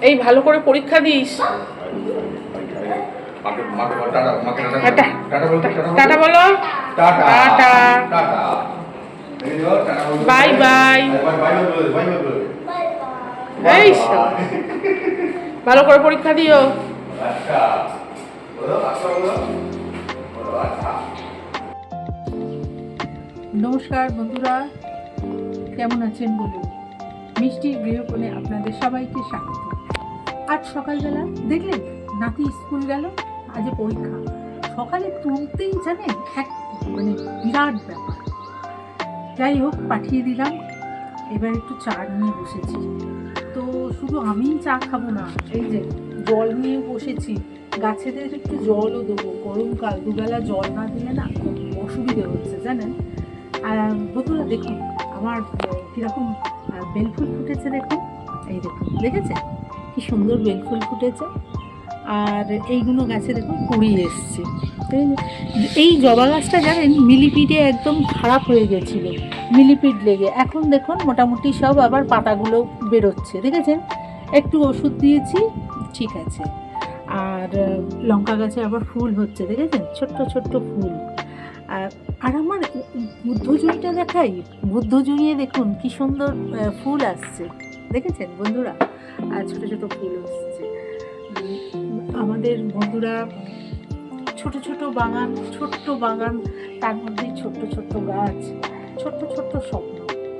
এই ভালো করে পরীক্ষা দিস। টাটা বল। টাটা। Bye bye. এই ভালো করে পরীক্ষা দিও। আচ্ছা। বলো আচ্ছা আচ্ছা। নমস্কার বন্ধুরা। কেমন আছেন বলুন? মিষ্টির গৃহকোণে আপনাদের সবাইকে স্বাগত। আজ সকালবেলা দেখলেন নাতি স্কুল গেল, আজ পরীক্ষা। সকালে তুলতেই জানেন এক মানে বিরাট ব্যাপার। যাই হোক, পাঠিয়ে দিলাম। এবার একটু চা নিয়ে বসেছি। তো শুধু আমিই চা খাব না, এই যে জল নিয়ে বসেছি। গাছেদের একটু জলও দেবো। গরমকাল, দুবেলা জল না দিলে না খুব অসুবিধে হচ্ছে, জানেন? আর বন্ধুরা দেখুন, আমার কীরকম বেলফুল ফুটেছে দেখুন। এই দেখুন দেখেছে কি সুন্দর বেলফুল ফুটেছে। আর এইগুলো গাছে দেখুন কুড়ি এসছে। এই জবা গাছটা জানেন মিলিপিডে একদম খারাপ হয়ে গেছিল মিলিপিড লেগে। এখন দেখুন মোটামুটি সব আবার পাতাগুলো বেরোচ্ছে, দেখেছেন? একটু ওষুধ দিয়েছি, ঠিক আছে। আর লঙ্কা গাছে আবার ফুল হচ্ছে, দেখেছেন? ছোট্ট ছোট্ট ফুল। আর আর আমার বুদ্ধজুঁইটা দেখাই বুদ্ধজুঁইয়ে দেখুন কি সুন্দর ফুল আসছে। দেখেছেন বন্ধুরা? আর ছোট ছোট ফুল আসছে। আমাদের বন্ধুরা ছোট ছোট বাগান, ছোট্ট বাগান, তার মধ্যে ছোট্ট ছোট্ট গাছ, ছোট্ট ছোট্ট স্বপ্ন,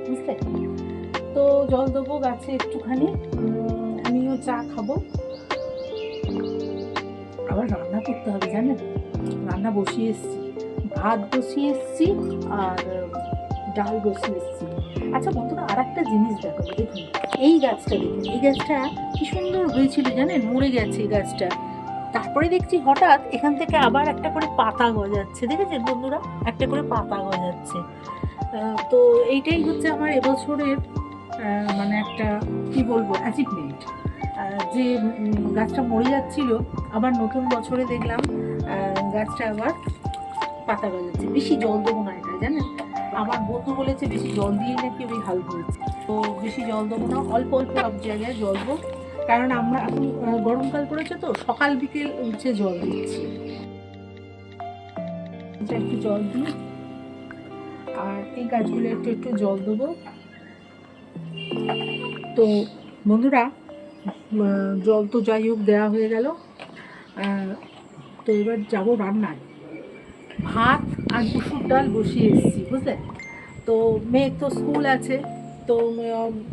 বুঝলে? তো জল দেবো গাছে একটুখানি আমিও চা খাব। আবার রান্না করতে হবে, জানেন? রান্না বসিয়ে এসেছি। ভাত বসিয়ে এসেছি আর ডাল বসিয়ে এসেছি। আচ্ছা বন্ধুরা আর একটা জিনিস দেখো দেখুন এই গাছটা দেখুন এই গাছটা কি সুন্দর হয়েছিল জানেন? মরে গেছে এই গাছটা। তারপরে দেখছি হঠাৎ এখান থেকে আবার একটা করে পাতা গজাচ্ছে। দেখেছেন বন্ধুরা? একটা করে পাতা গজাচ্ছে। তো এইটাই হচ্ছে আমার এবছরের মানে একটা, কি বলব অ্যাচিভমেন্ট যে গাছটা মরে যাচ্ছিল, আবার নতুন বছরে দেখলাম গাছটা আবার পাতা গজাচ্ছে, বেশি জল দেবো না এটা, জানেন? আমার বন্ধু বলেছে বেশি জল দিয়ে নাকি ওই হাল ধরেছে। তো বেশি জল দেবো না, অল্প অল্প সব জায়গায় জল দেবো। কারণ আমরা এখন গরমকাল পড়েছে তো, সকাল বিকেল উঠছে জল দিচ্ছি। একটু জল দিই। আর এই গাছগুলো একটু একটু জল দেবো। তো বন্ধুরা জল তো যাই হোক দেওয়া হয়ে গেল। তো এবার যাব রান্নায়। ভাত আর মুসুর ডাল বসিয়ে এসেছি বুঝলে? তো মেয়ের তো স্কুল আছে তো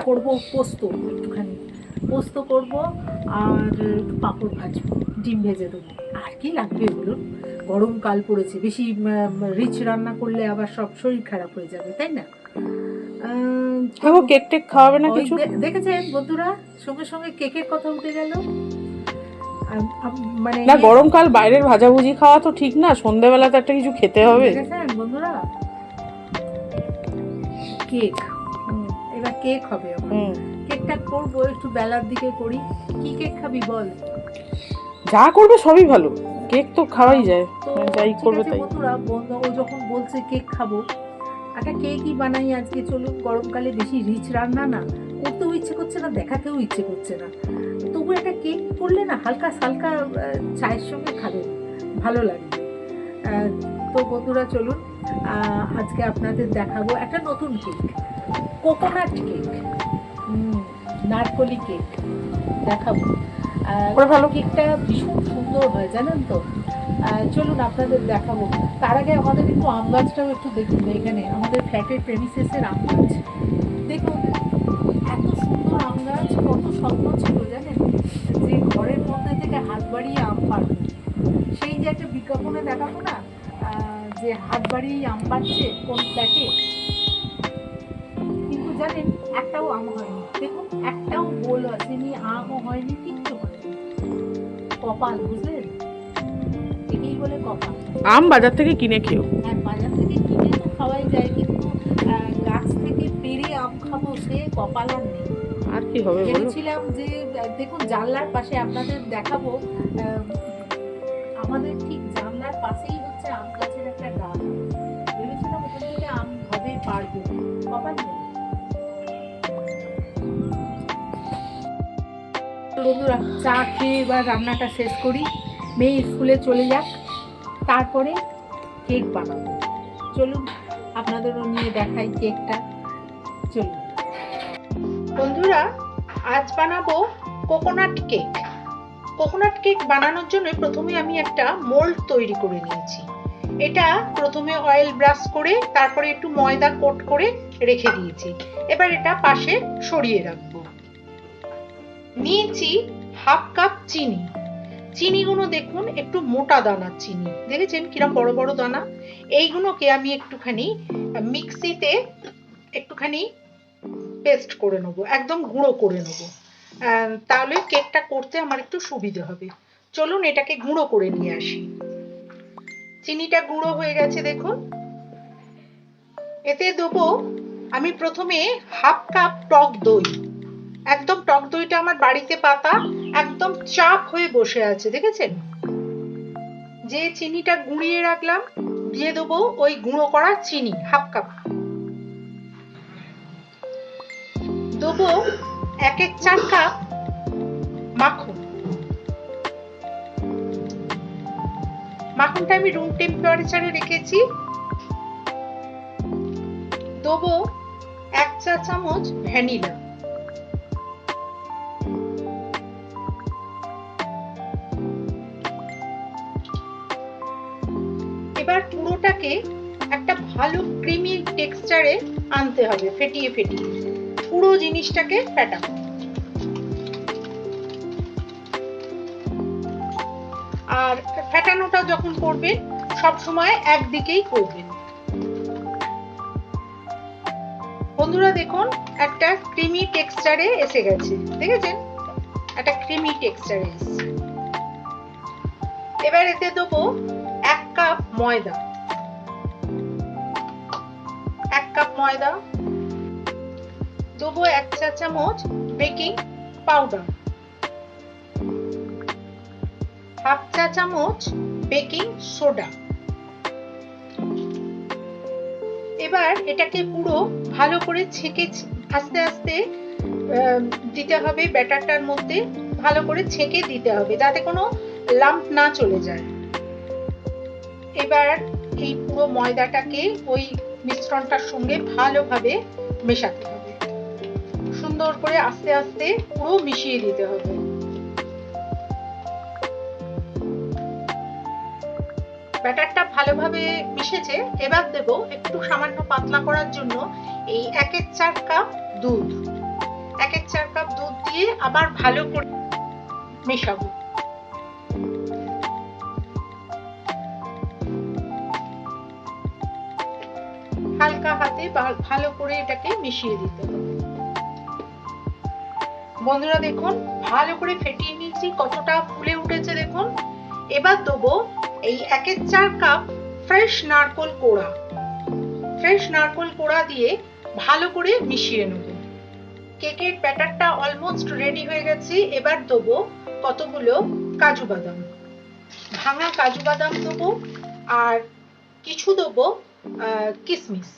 করব পোস্ত একটুখানি। পোস্ত করব আর পাঁপড় ভাজবো ডিম ভেজে দেবো। আর কি লাগবে বলুন? গরমকাল পড়েছে বেশি রিচ রান্না করলে আবার সব শরীর খারাপ হয়ে যাবে তাই না? কেক টেক খাওয়াবে না কিছু? দেখেছেন বন্ধুরা? সঙ্গে সঙ্গে কেকের কথা উঠে গেল। মানে না গরমকাল বাইরের ভাজাভুজি খাওয়া তো ঠিক না সন্ধ্যেবেলা তো একটা কিছু খেতে হবে। বন্ধুরা? কেক। এবার কেক হবে কেকটা করব একটু বেলার দিকে করি। কি কেক খাবি বল? যা করবে সবই ভালো। কেক তো খাওয়াই যায় মানে যাই করবে তাই। বন্ধুরা বন্ধু ও যখন বলছে কেক খাব একটা কেকই বানাই আজকে চলুন গরমকালে বেশি রিচ রান্না না। করতেও ইচ্ছে করছে না দেখাতেও ইচ্ছে করছে না। তবু একটা কেক করলে না হালকা হালকা চায়ের সঙ্গে খাবে ভালো লাগবে তো বন্ধুরা চলুন আজকে আপনাদের দেখাবো একটা নতুন কেক কোকোনাট কেক নারকলি কেক দেখাবো। ভালো। কেকটা ভীষণ সুন্দর হয় জানেন তো? চলুন আপনাদের দেখাবো। তার আগে আমাদের একটু আম গাছটাও একটু দেখুন এখানে আমাদের ফ্ল্যাটের প্রেমিসেসের আম গাছ। দেখুন স্বপ্ন ছিল জানেন? যে ঘরের মধ্যে থেকে হাত বাড়িয়ে আম পারব সেই যে একটা বিজ্ঞাপনে দেখাবো না যে হাত বাড়িয়ে আম পাচ্ছে কোন ফ্ল্যাটে? কিন্তু জানেন একটাও আম হয়নি। দেখুন একটাও গোল আসেনি আমও হয়নি কিচ্ছু হয়নি। কপাল বুঝলেন? একেই বলে কপাল। আম বাজার থেকে কিনে খেও হ্যাঁ বাজার থেকে কিনে তো খাওয়াই যায় কিন্তু গাছ থেকে পেরে আম খাব সে কপাল আর নেই। কি হবে বলো ভেবেছিলাম যে দেখুন, জানলার পাশে আপনাদের দেখাবো আমাদের ঠিক জানলার পাশেই হচ্ছে আম গাছের একটা গাছ। ভেবেছিলাম ওখান থেকে আম হবে, পারব। কপাল বন্ধুরা, চা খেয়ে এবার রান্নাটা শেষ করি। মেয়ে স্কুলে চলে যাক, তারপরে কেক বানাবো। চলুন, আপনাদেরও নিয়ে দেখাই কেকটা। চলুন। বন্ধুরা আজ বানাবো কোকোনাট কেক কোকোনাট কেক বানানোর জন্য প্রথমে আমি একটা মোল্ড তৈরি করে নিয়েছি। এটা প্রথমে অয়েল ব্রাশ করে, তারপরে একটু ময়দা কোট করে রেখে দিয়েছি। এবার এটা পাশে সরিয়ে রাখব। নিয়েছি হাফ কাপ চিনি। চিনিগুলো দেখুন, একটু মোটা দানার চিনি। দেখেছেন কিরম বড় বড় দানা? এইগুলোকে আমি একটুখানি মিক্সিতে একটুখানি পেস্ট করে নেব, একদম গুঁড়ো করে নেব। তাহলে কেকটা করতে আমার একটু সুবিধে হবে। চলুন এটাকে গুঁড়ো করে নিয়ে আসি। চিনিটা গুঁড়ো হয়ে গেছে, দেখুন। এতে দেবো, আমি প্রথমে হাফ কাপ টক দই। একদম টক দইটা আমার বাড়িতে পাতা, একদম চাপ হয়ে বসে আছে, দেখেছেন? যে চিনিটা গুঁড়িয়ে রাখলাম, দিয়ে দেবো ওই গুঁড়ো করা চিনি হাফ কাপ দেবো এক এক চার কাপ মাখন মাখনটা আমি রুম টেম্পারেচারে রেখেছি। দেবো এক চা চামচ ভ্যানিলা। এবার পুরোটাকে একটা ভালো ক্রিমি টেক্সচারে আনতে হবে, ফেটিয়ে ফেটিয়ে। পুরো জিনিসটাকে ফেটাবো আর ফেটানোটা যখন করবেন সব সময় একদিকেই করবেন বন্ধুরা দেখুন, একটা ক্রিমি টেক্সচারে এসে গেছে, দেখেছেন? একটা ক্রিমি টেক্সচারে এসেছে। এবার এতে দেবো এক কাপ ময়দা। এক কাপ ময়দা। দেবো এক চা চামচ বেকিং পাউডার। হাফ চা চামচ বেকিং সোডা। এবার এটাকে পুরো ভালো করে ছেঁকে আস্তে আস্তে দিতে হবে ব্যাটারটার মধ্যে, ভালো করে ছেঁকে দিতে হবে যাতে কোনো লাম্প না চলে যায়। এবার এই পুরো ময়দাটাকে ওই মিশ্রণটার সঙ্গে ভালোভাবে মেশাতে হবে। সুন্দর করে আস্তে আস্তে পুরো মিশিয়ে দিতে হবে। ব্যাটারটা ভালোভাবে মিশেছে, এবার দেব একটু সামান্য পাতলা করার জন্য এই এক এক চার কাপ দুধ। এক এক চার কাপ দুধ দিয়ে আবার ভালো করে মেশাবো। হালকা হাতে ভালো করে এটাকে মিশিয়ে দিতে হবে। বন্ধুরা দেখুন, ভালো করে ফেটিয়ে নিয়েছি, কতটা ফুলে উঠেছে দেখুন। এবার দেবো এই একের চার কাপ ফ্রেশ নারকোল কোড়া। ফ্রেশ নারকোল কোড়া দিয়ে ভালো করে মিশিয়ে নেব। কেকের ব্যাটারটা অলমোস্ট রেডি হয়ে গেছে। এবার দেবো কতগুলো কাজু বাদাম। ভাঙা কাজু বাদাম দেবো আর কিছু দেবো কিসমিস।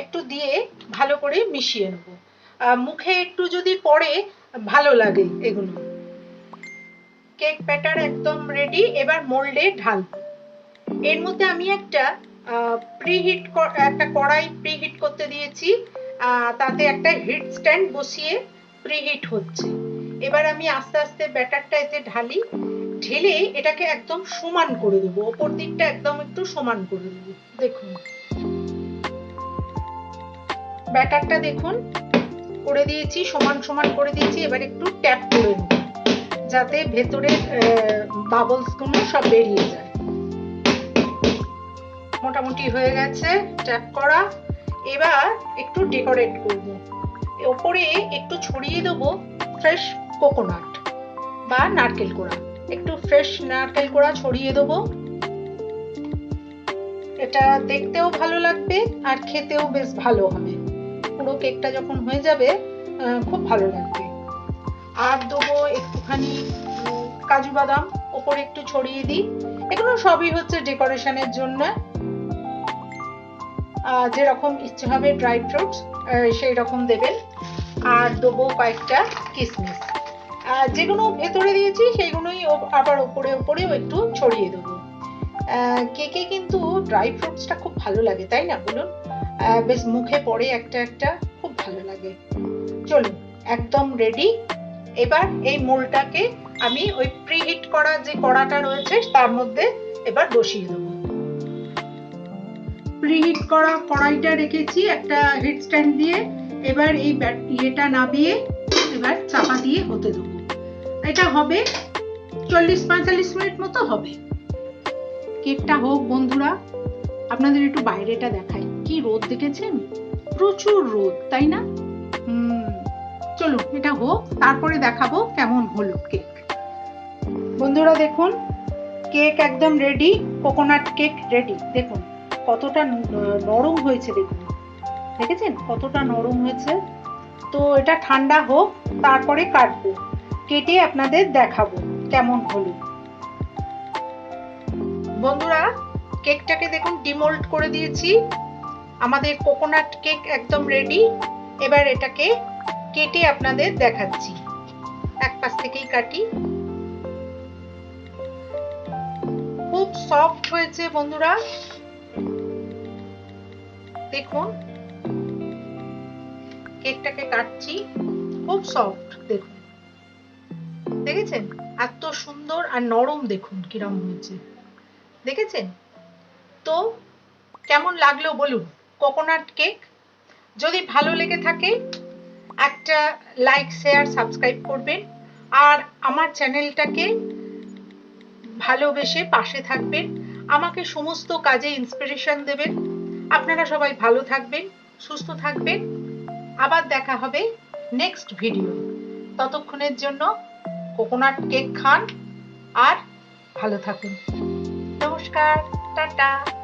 একটু দিয়ে ভালো করে মিশিয়ে নেব। মুখে একটু যদি পড়ে, ভালো লাগে এগুলো। কেক ব্যাটার একদম রেডি এবার মোল্ডে ঢাল। এর মধ্যে আমি একটা প্রিহিট একটা কড়াই প্রিহিট করতে দিয়েছি। তাতে একটা হিট স্ট্যান্ড বসিয়ে প্রিহিট হচ্ছে। এবার আমি আস্তে আস্তে ব্যাটারটা এতে ঢালি। ঢেলে এটাকে একদম সমান করে দেবো। ওপর দিকটা একদম একটু সমান করে দেবো। দেখুন। ব্যাটারটা দেখুন করে দিয়েছি, সমান সমান করে দিয়েছি, এবার একটু ট্যাপ করে নেব যাতে ভেতরের বাবলসগুলো সব বেরিয়ে যায়। মোটামুটি হয়ে গেছে ট্যাপ করা। এবার একটু ডেকোরেট করব। ওপরে একটু ছড়িয়ে দেবো ফ্রেশ কোকোনাট বা নারকেল কোড়া। একটু ফ্রেশ নারকেল কোড়া ছড়িয়ে দেবো। এটা দেখতেও ভালো লাগবে আর খেতেও বেশ ভালো হবে। পুরো কেকটা যখন হয়ে যাবে খুব ভালো লাগবে। আর দেবো একটুখানি কাজু বাদাম, ওপরে একটু ছড়িয়ে দিই। এগুলো সবই হচ্ছে ডেকোরেশনের জন্য। যেরকম ইচ্ছে হবে ড্রাই ফ্রুটস সেই রকম দেবেন। আর দেবো কয়েকটা কিসমিস। যেগুলো ভেতরে দিয়েছি, সেইগুলোই আবার ওপরে ওপরেও একটু ছড়িয়ে দেবো। কেকে কিন্তু ড্রাই ফ্রুটসটা খুব ভালো লাগে, তাই না বলুন? বেশ মুখে পড়ে একটা একটা, খুব ভালো লাগে। চলুন, একদম রেডি এবার এই মোলটাকে আমি ওই প্রিহিট করা যে কড়াটা রয়েছে, তার মধ্যে এবার বসিয়ে দেবো। প্রিহিট করা কড়াইটা রেখেছি একটা হিট স্ট্যান্ড দিয়ে। এবার এই ইয়েটা নামিয়ে এবার চাপা দিয়ে হতে দেবো। এটা হবে চল্লিশ পঁয়তাল্লিশ মিনিট মতো হবে। কেকটা হোক, বন্ধুরা। আপনাদের একটু বাইরেটা দেখাই। কি রোদ দেখেছেন? প্রচুর রোদ, তাই না? হুম, চলুন, এটা হোক, তারপরে দেখাবো কেমন হলো কেক। বন্ধুরা দেখুন, কেক একদম রেডি কোকোনাট কেক রেডি দেখুন, কতটা নরম হয়েছে, দেখুন। দেখেছেন? কতটা নরম হয়েছে। তো এটা ঠান্ডা হোক, তারপরে কাটবো। কেটে আপনাদের দেখাবো কেমন হলো। বন্ধুরা কেকটাকে দেখুন ডিমোল্ড করে দিয়েছি। আমাদের কোকোনাট কেক একদম রেডি এবার এটাকে কেটে আপনাদের দেখাচ্ছি। এক পাশ থেকেই কাটি। খুব সফট হয়েছে বন্ধুরা। দেখুন, কেকটাকে কাটছি। খুব সফট দেখুন। দেখেছেন? এত সুন্দর আর নরম দেখুন কিরম হয়েছে। দেখেছেন? তো কেমন লাগল বলুন? কোকোনাট কেক যদি ভালো লেগে থাকে, একটা লাইক শেয়ার সাবস্ক্রাইব করবেন। আর আমার চ্যানেলটাকে ভালোবেসে পাশে থাকবেন। আমাকে সমস্ত কাজে ইন্সপিরেশন দেবেন। আপনারা সবাই ভালো থাকবেন, সুস্থ থাকবেন। আবার দেখা হবে নেক্সট ভিডিও ততক্ষণের জন্য কোকোনাট কেক খান আর ভালো থাকুন। নমস্কার, টাটা।